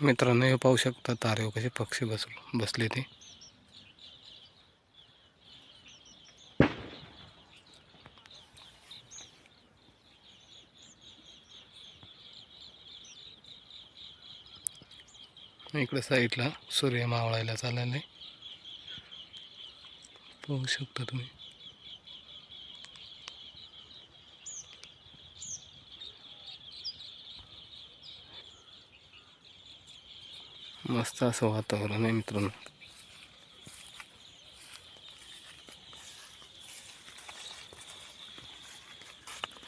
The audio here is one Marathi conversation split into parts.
मित्रांनो हे पाहू शकता तारेव कसे पक्षी बस बसले ते. इकडे साईडला सूर्य मावळायला चाललेला आहे. पाहू शकता तुम्ही. मस्त असं वातावरण आहे मित्रांनो.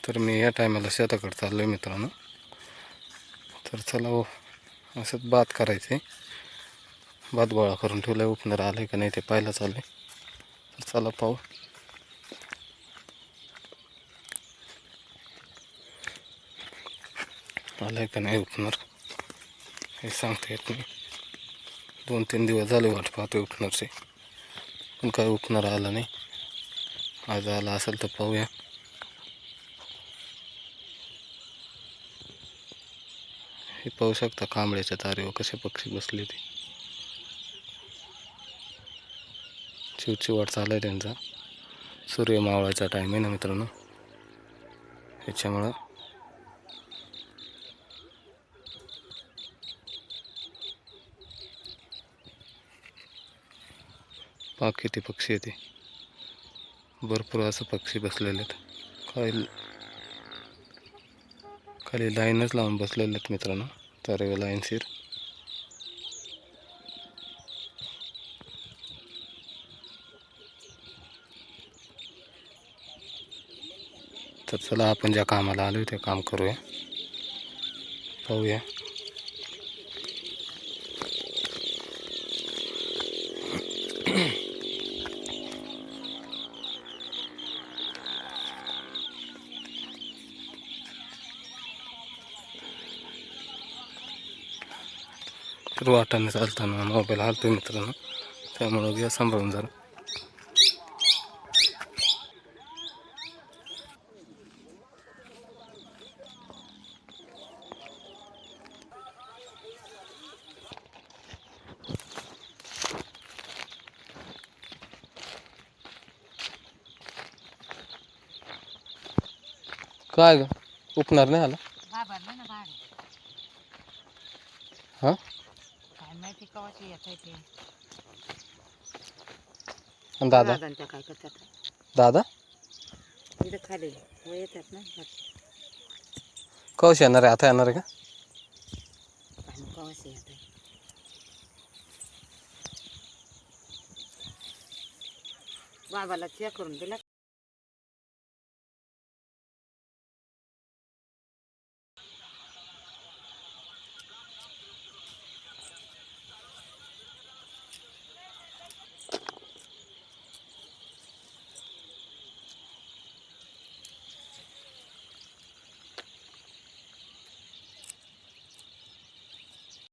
तर मी या टायमाला शेताकडे चाललो आहे मित्रांनो. तर चला हो असंच बात करायचं. आहे भात गोळा करून ठेवलं आहे उपणार आलं आहे का नाही ते पाहायला चालू आहे तर चला पाहू. आलं आहे का नाही उपणार हे सांगता येत नाही. दोन तीन दिवस झाले वाट पाहतोय उठणारचे. पण काय उठणार आला नाही. आज आला असेल तर पाहूया. हे पाहू शकता कांबळ्याच्या तारेवर कसे पक्षी बसले ते. चिवचिवाट चालू आहे त्यांचा. सूर्य मावळाचा टाईम आहे ना मित्रांनो. ह्याच्यामुळं पाक किती पक्षी येते भरपूर असं पक्षी बसलेले आहेत. काही खाली लाईनच लावून बसलेले आहेत मित्रांनो. तारेव लाईनशीर तर चला आपण ज्या कामाला आलो ते काम करूया. पाहूया. वाटाने चालताना मोबाईल हालतो मित्रांनो. त्यामुळं घ्या सांभाळून जरा. काय ग? उपणार नाही आला? हां? काय माहिती कवाची येत आहे ते आणि दादा? दादांच्या काय करतात? दादा? तिथं खाली. व येतात ना. कवश येणार आहे? आता येणार आहे का? मग कवाची येत आहे. बाबाला चेक करून दिला.